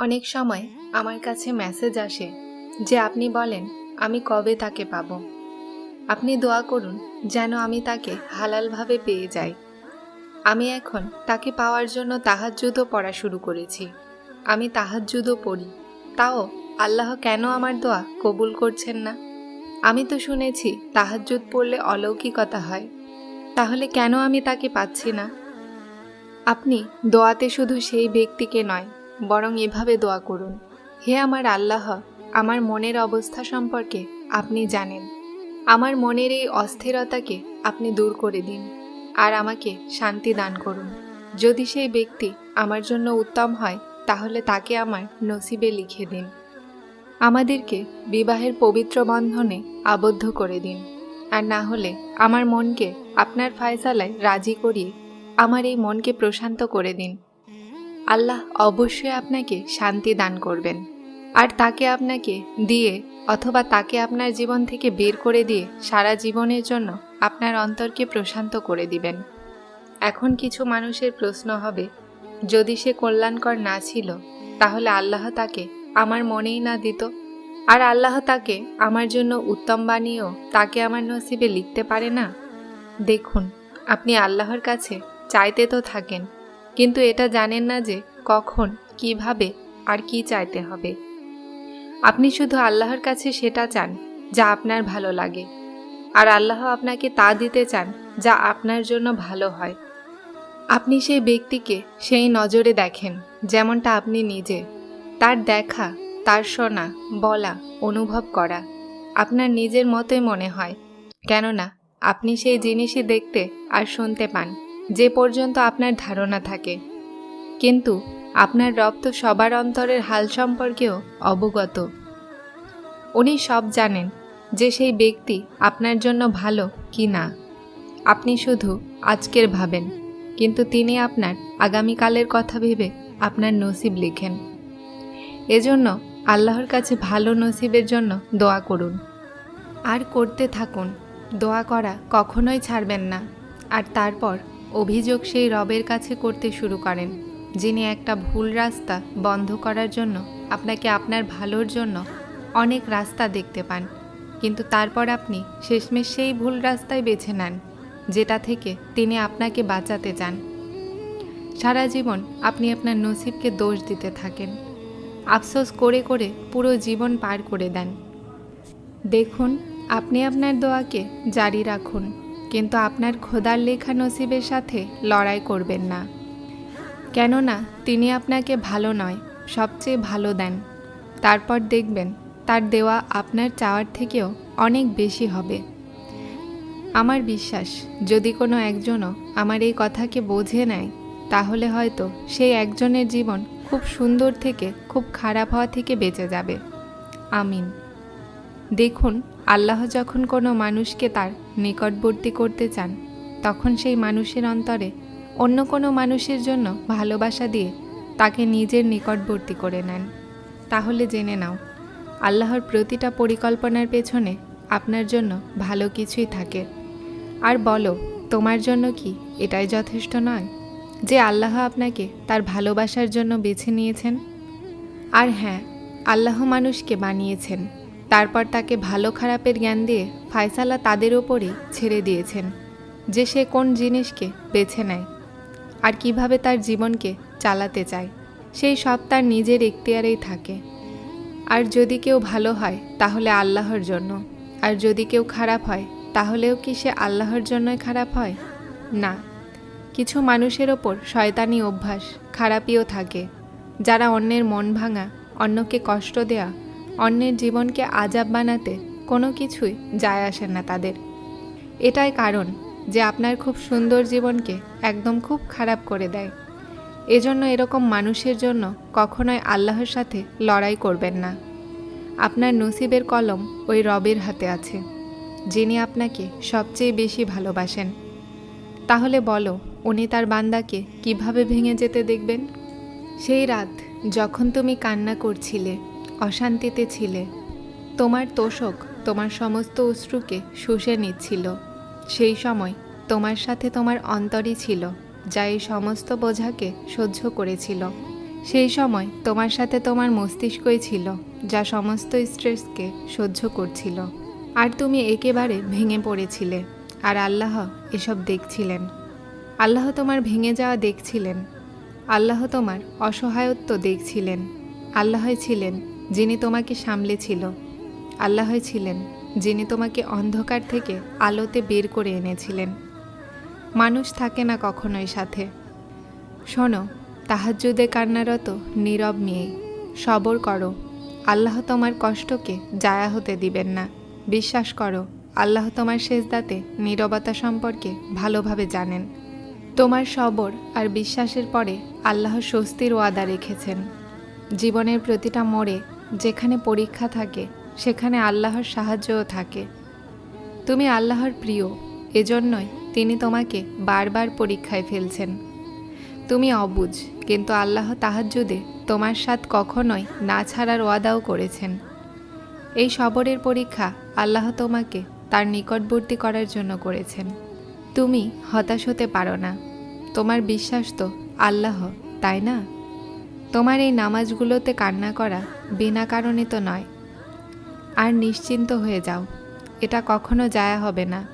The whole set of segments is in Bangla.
অনেক সময় আমার কাছে মেসেজ আসে যে আপনি বলেন, আমি কবে তাকে পাব। আপনি দোয়া করুন যেন আমি তাকে হালালভাবে পেয়ে যাই। আমি এখন তাকে পাওয়ার জন্য তাহাজ্জুদও পড়া শুরু করেছি। আমি তাহাজ্জুদও পড়ি। তাও আল্লাহ কেন আমার দোয়া কবুল করছেন না? আমি তো শুনেছি তাহাজ্জুদ পড়লে অলৌকিকতা হয়। তাহলে কেন আমি তাকে পাচ্ছি না? আপনি দোয়াতে শুধু সেই ব্যক্তিকে নয় বরং এভাবে দোয়া করুন। হে আমার আল্লাহ, আমার মনের অবস্থা সম্পর্কে আপনি জানেন। আমার মনের এই অস্থিরতাকে আপনি দূর করে দিন আর আমাকে শান্তি দান করুন। যদি সেই ব্যক্তি আমার জন্য উত্তম হয়, তাহলে তাকে আমার নসিবে লিখে দিন। আমাদেরকে বিবাহের পবিত্র বন্ধনে আবদ্ধ করে দিন। আর না হলে আমার মনকে আপনার ফায়সালায় রাজি করিয়ে আমার এই মনকে প্রশান্ত করে দিন। আল্লাহ অবশ্যই আপনাকে শান্তি দান করবেন। আর তাকে আপনাকে দিয়ে অথবা তাকে আপনার জীবন থেকে বের করে দিয়ে সারা জীবনের জন্য আপনার অন্তরকে প্রশান্ত করে দিবেন। এখন কিছু মানুষের প্রশ্ন হবে, যদি সে কল্যাণকর না ছিল, তাহলে আল্লাহ তাকে আমার মনেই না দিত? আর আল্লাহ তাকে আমার জন্য উত্তম বানিয়েও তাকে আমার নসিবে লিখতে পারে না? দেখুন, আপনি আল্লাহর কাছে চাইতে তো থাকেন। কিন্তু এটা জানেন না যে কখন, কীভাবে আর কি চাইতে হবে। আপনি শুধু আল্লাহর কাছে সেটা চান, যা আপনার ভালো লাগে। আর আল্লাহ আপনাকে তা দিতে চান, যা আপনার জন্য ভালো হয়। আপনি সেই ব্যক্তিকে সেই নজরে দেখেন, যেমনটা আপনি নিজে। তার দেখা, তার শোনা, বলা, অনুভব করা আপনার নিজের মতোই মনে হয়। কেননা, আপনি সেই জিনিসই দেখতে আর শুনতে পান। যে পর্যন্ত আপনার ধারণা থাকে। কিন্তু আপনার রব তো সবার অন্তরের হাল সম্পর্কেও অবগত। উনি সব জানেন যে সেই ব্যক্তি আপনার জন্য ভালো কি না। আপনি শুধু আজকের ভাবেন, কিন্তু তিনি আপনার আগামীকালের কথা ভেবে আপনার নসিব লিখেন। এজন্য আল্লাহর কাছে ভালো নসিবের জন্য দোয়া করুন। আর করতে থাকুন, দোয়া করা কখনোই ছাড়বেন না। আর তারপর অভিযোগ সেই রবের কাছে করতে শুরু করেন, যিনি একটা ভুল রাস্তা বন্ধ করার জন্য আপনাকে আপনার ভালোর জন্য অনেক রাস্তা দেখতে পান। কিন্তু তারপর আপনি শেষমেশ সেই ভুল রাস্তায় বেছে নেন, যেটা থেকে তিনি আপনাকে বাঁচাতে চান। সারা জীবন আপনি আপনার নসিবকে দোষ দিতে থাকেন। আফসোস করে করে পুরো জীবন পার করে দেন। দেখুন, আপনি আপনার দোয়াকে জারি রাখুন। কিন্তু আপনার খোদার লেখা নসিবের সাথে লড়াই করবেন না। কেননা, তিনি আপনাকে ভালো নয়, সবচেয়ে ভালো দেন। তারপর দেখবেন, তার দেওয়া আপনার চাওয়ার থেকেও অনেক বেশি হবে। আমার বিশ্বাস, যদি কোনো একজনও আমার এই কথাকে বোঝে নেয়, তাহলে হয়তো সেই একজনের জীবন খুব সুন্দর থেকে, খুব খারাপ হওয়া থেকে বেঁচে যাবে। আমিন। দেখুন আল্লাহ যখন কোনো মানুষকে তার নিকটবর্তী করতে চান, তখন সেই মানুষের অন্তরে অন্য কোনো মানুষের জন্য ভালোবাসা দিয়ে তাকে নিজের নিকটবর্তী করে নেন। তাহলে জেনে নাও, আল্লাহর প্রতিটা পরিকল্পনার পেছনে আপনার জন্য ভালো কিছুই থাকে। আর বলো, তোমার জন্য কি এটাই যথেষ্ট নয় যে আল্লাহ আপনাকে তার ভালোবাসার জন্য বেছে নিয়েছেন? আর হ্যাঁ আল্লাহ মানুষকে বানিয়েছেন। তারপর তাকে ভালো খারাপের জ্ঞান দিয়ে ফায়সালা তাদের ওপরেই ছেড়ে দিয়েছেন, যে সে কোন জিনিসকে বেছে নেয় আর কীভাবে তার জীবনকে চালাতে চায়। সেই সব তার নিজের এখতিয়ারেই থাকে। আর যদি কেউ ভালো হয়, তাহলে আল্লাহর জন্য। আর যদি কেউ খারাপ হয়, তাহলেও কি সে আল্লাহর জন্যই খারাপ হয়? না। কিছু মানুষের ওপর শয়তানি অভ্যাস, খারাপিও থাকে। যারা অন্যের মন ভাঙা, অন্যকে কষ্ট দেয়া অন্যের জীবনকে আজাব বানাতে কোনো কিছুই যায় আসে না তাদের। এটাই কারণ যে আপনার খুব সুন্দর জীবনকে একদম খুব খারাপ করে দেয়। এজন্য এরকম মানুষের জন্য কখনোই আল্লাহর সাথে লড়াই করবেন না। আপনার নসিবের কলম ওই রবের হাতে আছে, যিনি আপনাকে সবচেয়ে বেশি ভালোবাসেন। তাহলে বলো, উনি তার বান্দাকে কীভাবে ভেঙে যেতে দেখবেন? সেই রাত যখন তুমি কান্না করছিলে অশান্তিতে ছিলে। তোমার তোষক তোমার সমস্ত অশ্রুকে শুষে নিচ্ছিল। সেই সময় তোমার সাথে তোমার অন্তরই ছিল, যা এই সমস্ত বোঝাকে সহ্য করেছিল। সেই সময় তোমার সাথে তোমার মস্তিষ্কই ছিল, যা সমস্ত স্ট্রেসকে সহ্য করছিল। আর তুমি একেবারে ভেঙে পড়েছিলে, আর আল্লাহ এসব দেখছিলেন। আল্লাহ তোমার ভেঙে যাওয়া দেখছিলেন। আল্লাহ তোমার অসহায়ত্ব দেখছিলেন। আল্লাহ ছিলেন যিনি তোমাকে সামলেছিল। আল্লাহ ছিলেন, যিনি তোমাকে অন্ধকার থেকে আলোতে বের করে এনেছিলেন। মানুষ থাকে না কখনোই সাথে। শোনো, তাহাজ্জুদে কান্নারত নীরব মেয়ে, সবর করো। আল্লাহ তোমার কষ্টকে জায়া হতে দিবেন না। বিশ্বাস করো, আল্লাহ তোমার শেষদাতে নীরবতা সম্পর্কে ভালোভাবে জানেন। তোমার সবর আর বিশ্বাসের পরে আল্লাহ স্বস্তির ওয়াদা রেখেছেন। জীবনের প্রতিটা মোড়ে যেখানে পরীক্ষা থাকে, সেখানে আল্লাহর সাহায্যও থাকে। তুমি আল্লাহর প্রিয়, এজন্যই তিনি তোমাকে বারবার পরীক্ষায় ফেলছেন। তুমি অবুজ, কিন্তু আল্লাহ তাহাজ্জুদে তোমার সাথ কখনোই না ছাড়ার ওয়াদাও করেছেন। এই সবরের পরীক্ষা আল্লাহ তোমাকে তার নিকটবর্তী করার জন্য করেছেন। তুমি হতাশ হতে পারো না। তোমার বিশ্বাস তো আল্লাহ, তাই না? তোমার এই নামাজগুলোতে কান্না করা বিনা কারণে তো নয়। আর নিশ্চিন্ত হয়ে যাও, এটা কখনো জায়া হবে না।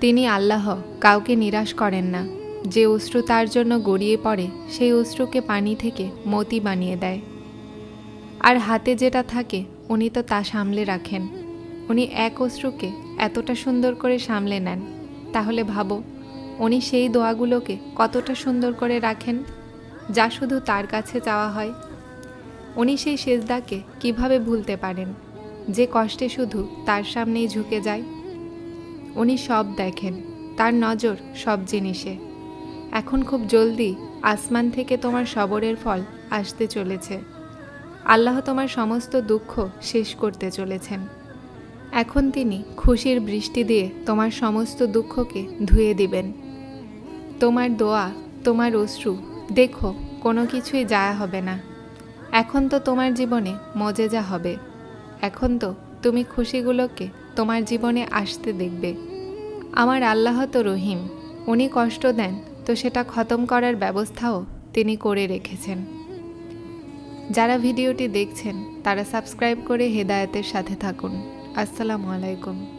তিনি আল্লাহ, কাউকে নিরাশ করেন না। যে অশ্রু তার জন্য গড়িয়ে পড়ে, সেই অশ্রুকে পানি থেকে মতি বানিয়ে দেয়। আর হাতে যেটা থাকে, উনি তো তা সামলে রাখেন। উনি এক অশ্রুকে এতটা সুন্দর করে সামলে নেন। তাহলে ভাবো, উনি সেই দোয়াগুলোকে কতটা সুন্দর করে রাখেন? যা শুধু তার কাছে চাওয়া হয়। উনি সেই সেজদাকে কীভাবে ভুলতে পারেন? যে কষ্টে শুধু তার সামনেই ঝুঁকে যায়। উনি সব দেখেন, তার নজর সব জিনিসে। এখন খুব জলদি আসমান থেকে তোমার সবরের ফল আসতে চলেছে। আল্লাহ তোমার সমস্ত দুঃখ শেষ করতে চলেছেন। এখন তিনি খুশির বৃষ্টি দিয়ে তোমার সমস্ত দুঃখকে ধুয়ে দিবেন। তোমার দোয়া, তোমার অশ্রু দেখো, কোনো কিছুই যায় হবে না। এখন তো তোমার জীবনে মজেজা হবে। এখন তো তুমি খুশিগুলোকে তোমার জীবনে আসতে দেখবে। আমার আল্লাহ তো রহিম, উনি কষ্ট দেন, তো সেটা খতম করার ব্যবস্থাও তিনি করে রেখেছেন। যারা ভিডিওটি দেখছেন, তারা সাবস্ক্রাইব করে হেদায়েতের সাথে থাকুন। আসসালামু আলাইকুম।